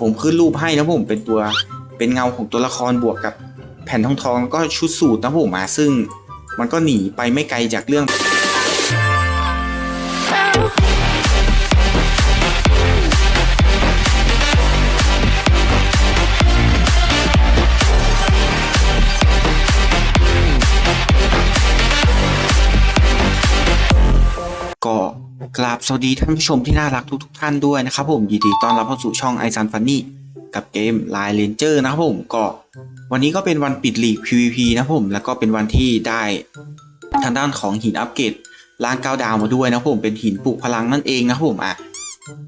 ผมขึ้นรูปให้นะผมเป็นตัวเป็นเงาของตัวละครบวกกับแผ่นทองทองแล้วก็ชุดสูตรนะผมมาซึ่งมันก็หนีไปไม่ไกลจากเรื่อง กราบสวัสดีท่านผู้ชมที่น่ารักทุกทท่านด้วยนะครับผมยินดีต้อนรับเข้าสู่ช่องไอซันฟันนี่กับเกม Line Ranger นะครับผมก็ วันนี้ก็เป็นวันปิดลีก PVP นะครับผมแล้วก็เป็นวันที่ได้ทางด้านของหินอัปเกรดล้างก้าวดาวมาด้วยนะครับผมเป็นหินปลุกพลังนั่นเองนะครับผมอะ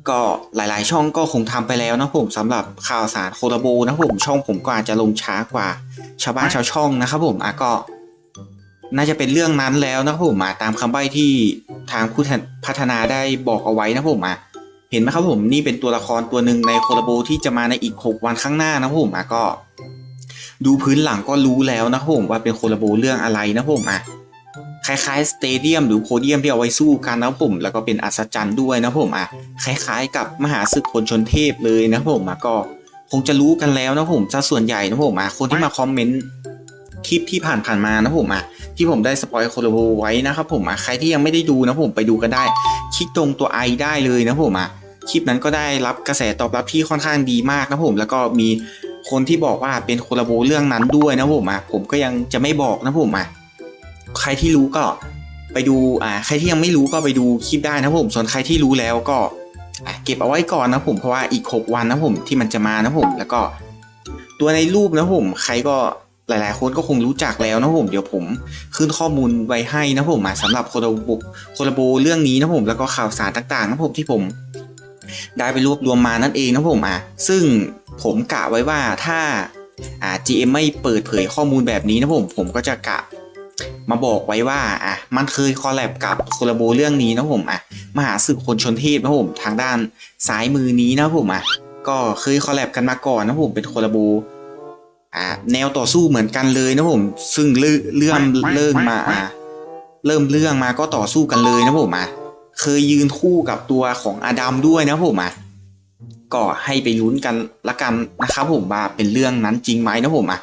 ก็หลายๆ ช่องก็คงทำไปแล้วนะครับผมสำหรับข่าวสารโคลาโบนะครับผมช่องผมก็อาจจะลงช้ากว่า ชาวบ้านชาวช่องนะครับผมอะก็ น่าจะเป็นเรื่องนั้นแล้วนะครับผมมาตามคำใบ้ที่ทางผู้พัฒนาได้บอกเอาไว้นะผมอะเห็นไหมครับผมนี่เป็นตัวละครตัวหนึ่งในโคลาโบที่จะมาในอีก 6 วันข้างหน้านะผมอะก็ ดูพื้นหลังก็รู้แล้วนะผมว่าเป็นโคลาโบเรื่องอะไรนะผมอะคล้ายๆสเตเดียมหรือโพเดียมที่เอาไว้สู้กันนะผม แล้วก็เป็นอัศจรรย์ด้วยนะผมอะคล้ายๆ กับมหาศึกคนชนเทพเลยนะผมอะก็ คงจะรู้กันแล้วนะผมซะส่วนใหญ่นะผมอะคนที่มาคอมเมนต์ คลิปที่ผ่านๆมานะผมอะที่ผมได้สปอยโคโลโบไว้นะครับผมอะใครที่ยังไม่ได้ดูนะผมไปดูกันได้ คลิกตรงตัวไอได้เลยนะผมอะคลิปนั้นก็ได้รับกระแสตอบรับที่ค่อนข้างดีมากนะผม แล้วก็มีคนที่บอกว่าเป็นโคโลโบเรื่องนั้นด้วยนะผมอะผมก็ยังจะไม่บอกนะผมอะใครที่รู้ก็ไปดูอ่าใครที่ยังไม่รู้ก็ไปดูคลิปได้นะผม ส่วนใครที่รู้แล้วก็เก็บเอาไว้ก่อนนะผมเพราะว่าอีก 6 วันนะผมที่มันจะมานะผม แล้วก็ตัวในรูปนะผม ใครก็ หลายๆ คนก็คงรู้จักแล้วนะผม เดี๋ยวผมขึ้นข้อมูลไว้ให้นะผมมาสำหรับโคโลโบโคโลโบเรื่องนี้นะผมแล้วก็ข่าวสารต่างๆนะผมที่ผมได้ไปรวบรวมมานั่นเองนะผมอะซึ่งผมกะไว้ว่าถ้าอ่า GM ไม่เปิดเผยข้อมูลแบบนี้นะผมผมก็จะกะมาบอกไว้ว่าอะมันเคยคอลแลบกับโคโลโบเรื่องนี้นะผมอะมหาศึกคนชนเทพนะผมทางด้านซ้ายมือนี้นะผมอะก็เคยคอลแลบกันมาก่อนนะผมเป็นโคโลโบ อ่าแนวต่อสู้เหมือนกันเลยนะผม ซึ่งเรื่องเรื่องเริ่มมาอ่าเริ่มเรื่องมาก็ต่อสู้กันเลยนะผมอะเคยยืนคู่กับตัวของอดัมด้วยนะผมอะก็ให้ไปลุ้นกันละกันนะครับผมว่าเป็นเรื่องนั้นจริงไหมนะผมอะ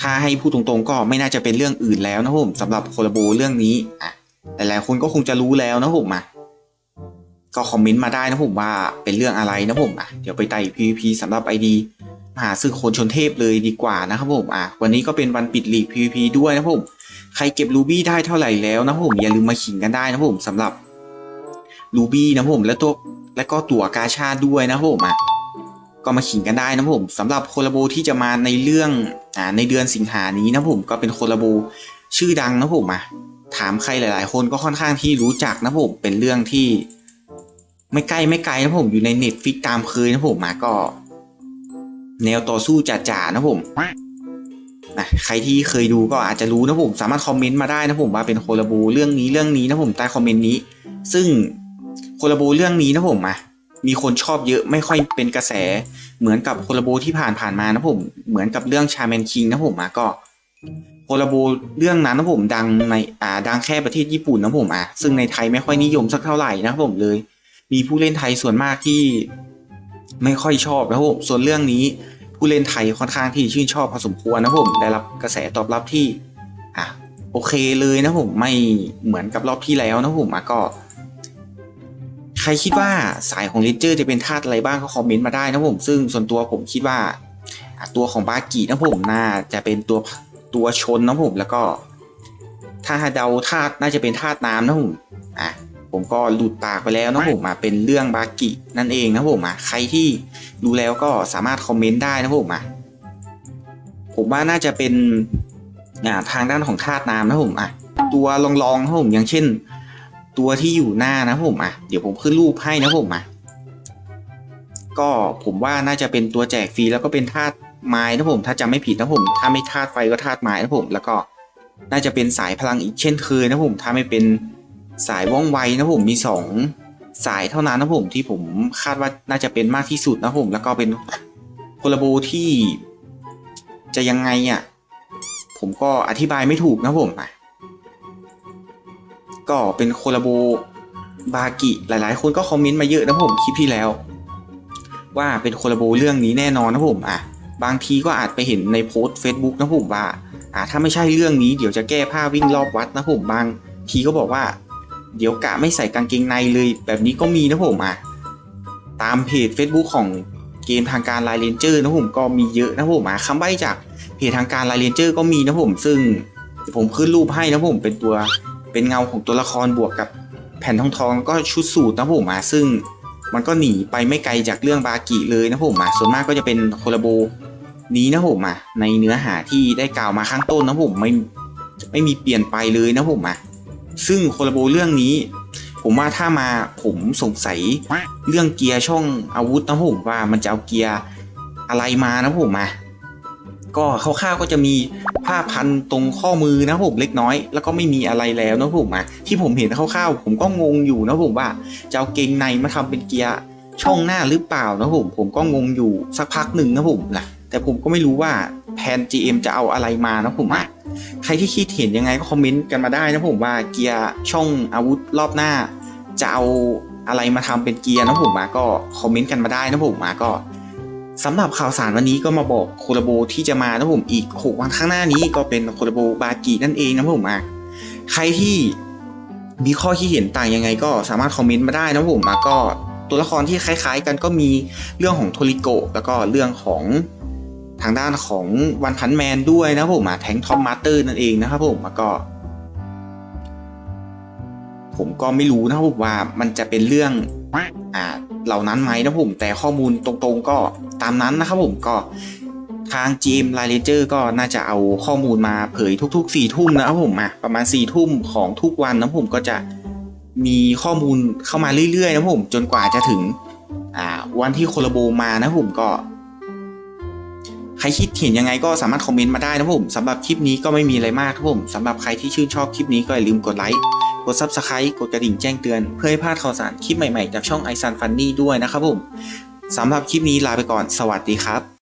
ถ้าให้พูดตรงๆ ก็ไม่น่าจะเป็นเรื่องอื่นแล้วนะผมสำหรับโคลาโบเรื่องนี้อะหลายๆคนก็คงจะรู้แล้วนะผมอะก็คอมเมนต์มาได้นะผมว่าเป็นเรื่องอะไรนะผมอะเดี๋ยวไปไต่ PVP สำหรับ ID หาศึกคนชนเทพเลยดีกว่านะครับผมอะวันนี้ก็เป็นวันปิดลีก PVP ด้วยนะครับผมใครเก็บรูบี้ได้เท่าไหร่แล้วนะครับผมอย่าลืมมาขิงกันได้นะครับผมสำหรับรูบี้นะครับผมและตัวและก็ตั๋วกาชาด้วยนะครับผมอะก็มาขิงกันได้นะครับผมสำหรับโคลาโบที่จะมาในเรื่องอ่าในเดือนสิงหานี้นะครับผมก็เป็นโคลาโบชื่อดังนะครับผมอะถามใครหลาย ๆ คนก็ค่อนข้างที่รู้จักนะครับผมเป็นเรื่องที่ ไม่ใกล้ไม่ไกลนะผมอยู่ในเน็ตฟิกตามเคยนะผมมาก็ แนวต่อสู้จ๋าๆนะผมนะใครที่เคยดูก็อาจจะรู้นะผมสามารถคอมเมนต์มาได้นะผมว่าเป็นโคลาโบเรื่องนี้เรื่องนี้นะผมใต้คอมเมนต์นี้ ซึ่งโคลาโบเรื่องนี้นะผมอะมีคนชอบเยอะไม่ค่อยเป็นกระแส เหมือนกับโคลาโบที่ผ่านผ่านมานะผมเหมือนกับเรื่องชาแมนคิงนะผมอะก็โคลาโบเรื่องนั้นนะผมดังในอ่าดังแค่ประเทศญี่ปุ่นนะผมอะซึ่งในไทยไม่ค่อยนิยมสักเท่าไหร่นะผมเลย มีผู้เล่นไทยส่วนมากที่ ไม่ค่อยชอบนะครับผมส่วนเรื่องนี้ผู้เล่นไทยค่อนข้างที่ชื่นชอบพอสมควรนะผมได้รับกระแสตอบรับที่อะโอเคเลยนะผมไม่เหมือนกับรอบที่แล้วนะผมอะก็ ใครคิดว่าสายของเลนเจอร์จะเป็นธาตุอะไรบ้างก็คอมเมนต์มาได้นะผมซึ่งส่วนตัวผมคิดว่าตัวของบากินะผมน่าจะเป็นตัวตัวชนนะผมแล้วก็ถ้าเดาธาตุน่าจะเป็นธาตุน้ำนะผมอะ ผมก็หลุดปากไปแล้วนะผมมาเป็นเรื่องบากินั่นเองนะผมอะใครที่ดูแล้วก็สามารถคอมเมนต์ได้นะผมอะผมว่าน่าจะเป็นอ่าทางด้านของธาตุน้ำนะผมอะตัวลองๆนะผมอย่างเช่น ตัวที่อยู่หน้านะผมอะเดี๋ยวผมขึ้นรูปให้นะผมอะก็ผมว่าน่าจะเป็นตัวแจกฟรีแล้วก็เป็นธาตุไม้นะผม ถ้าจำไม่ผิดนะผม ถ้าไม่ธาตุไฟก็ธาตุไม้นะผม แล้วก็น่าจะเป็นสายพลังอีกเช่นเคยนะผม ถ้าไม่เป็น สายว่องไวนะผมมีสองสายเท่านั้นนะผมที่ผมคาดว่าน่าจะเป็นมากที่สุดนะผมแล้วก็เป็นโคลาโบที่จะยังไงอะผมก็อธิบายไม่ถูกนะผมอะก็เป็นโคลาโบบากิหลาย ๆ คนก็คอมเมนต์มาเยอะนะผมคลิปที่แล้ว ว่าเป็นโคลาโบเรื่องนี้แน่นอนนะผมอะบางทีก็อาจไปเห็นในโพสต์ Facebook นะผมว่าอะถ้าไม่ใช่เรื่องนี้เดี๋ยวจะแก้ผ้าวิ่งรอบวัดนะผมบางทีก็บอกว่า เดี๋ยวกะไม่ใส่กางเกงในเลยแบบนี้ก็มีนะผมอะตามเพจ Facebook ของเกมทางการไลเลนเจอร์นะผมก็มีเยอะนะผมอะคำใบ้จากเพจทางการไลเลนเจอร์ก็มีนะผมซึ่งผมขึ้นรูปให้นะผมเป็นตัวเป็นเงาของตัวละครบวกกับแผ่นทองทองก็ชุดสูตรนะผมอะซึ่งมันก็หนีไปไม่ไกลจากเรื่องบากิเลยนะผมอะส่วนมากก็จะเป็นโคลาโบนี้นะผมอะในเนื้อหาที่ได้กล่าวมาข้างต้นนะผมไม่ไม่มีเปลี่ยนไปเลยนะผมอะ ซึ่งโคลาโบเรื่องนี้ ผมว่าถ้ามาผมสงสัยเรื่องเกียร์ช่องอาวุธนะผมว่ามันจะเอาเกียร์อะไรมานะผมอะก็คร่าวๆก็จะมีผ้าพันตรงข้อมือนะผมเล็กน้อย แล้วก็ไม่มีอะไรแล้วนะผมอะที่ผมเห็นคร่าวๆผมก็งงอยู่นะผมว่าจะเอาเกงในมาทำเป็นเกียร์ช่องหน้าหรือเปล่านะผมผมก็งงอยู่สักพักหนึ่งนะผมนะ แต่ผมก็ไม่รู้ว่าแผน GM จะเอาอะไรมานะผมอะใครที่คิดเห็นยังไงก็คอมเมนต์กันมาได้นะผมว่าเกียร์ช่องอาวุธรอบหน้า จะเอาอะไรมาทำเป็นเกียร์นะผมมาก็คอมเมนต์กันมาได้นะผมมาก็สำหรับข่าวสารวันนี้ก็มาบอกโคลาโบที่จะมานะผมอีก6วันข้างหน้านี้ก็เป็นโคลาโบบากินั่นเองนะผมมาใครที่มีข้อที่เห็นต่างยังไงก็สามารถคอมเมนต์มาได้นะผมมาก็ตัวละครที่คล้าย ๆ กันก็มีเรื่องของโทริโกแล้วก็เรื่องของ ทางด้านของวันพันแมนด้วยนะผมมาแทงทอมมาสเตอร์นั่นเองนะครับผมแล้วก็ ผมก็ไม่รู้นะครับผมว่ามันจะเป็นเรื่องอ่าเหล่านั้นไหมนะผมแต่ข้อมูลตรงๆก็ตามนั้นนะครับผมก็ทาง GM l i n e r ก็น่าจะเอาข้อมูลมาเผยทุกๆ4ทุ่มนะครับผมอะประมาณ4ทุ่มของทุกวันนะผมก็จะมีข้อมูลเข้ามาเรื่อยๆนะผมจนกว่าจะถึงอ่าวันที่โคลาโบมานะผมก็ ใครคิดเห็นยังไงก็สามารถคอมเมนต์มาได้นะผมสำหรับคลิปนี้ก็ไม่มีอะไรมากครับผมสำหรับใครที่ชื่นชอบคลิปนี้ก็อย่าลืมกดไลค์กด Subscribe กดกระดิ่งแจ้งเตือน เพื่อให้พลาดข่าวสารคลิปใหม่ๆ จากช่องไอซันฟันนี่ด้วยนะครับผมสำหรับคลิปนี้ลาไปก่อนสวัสดีครับ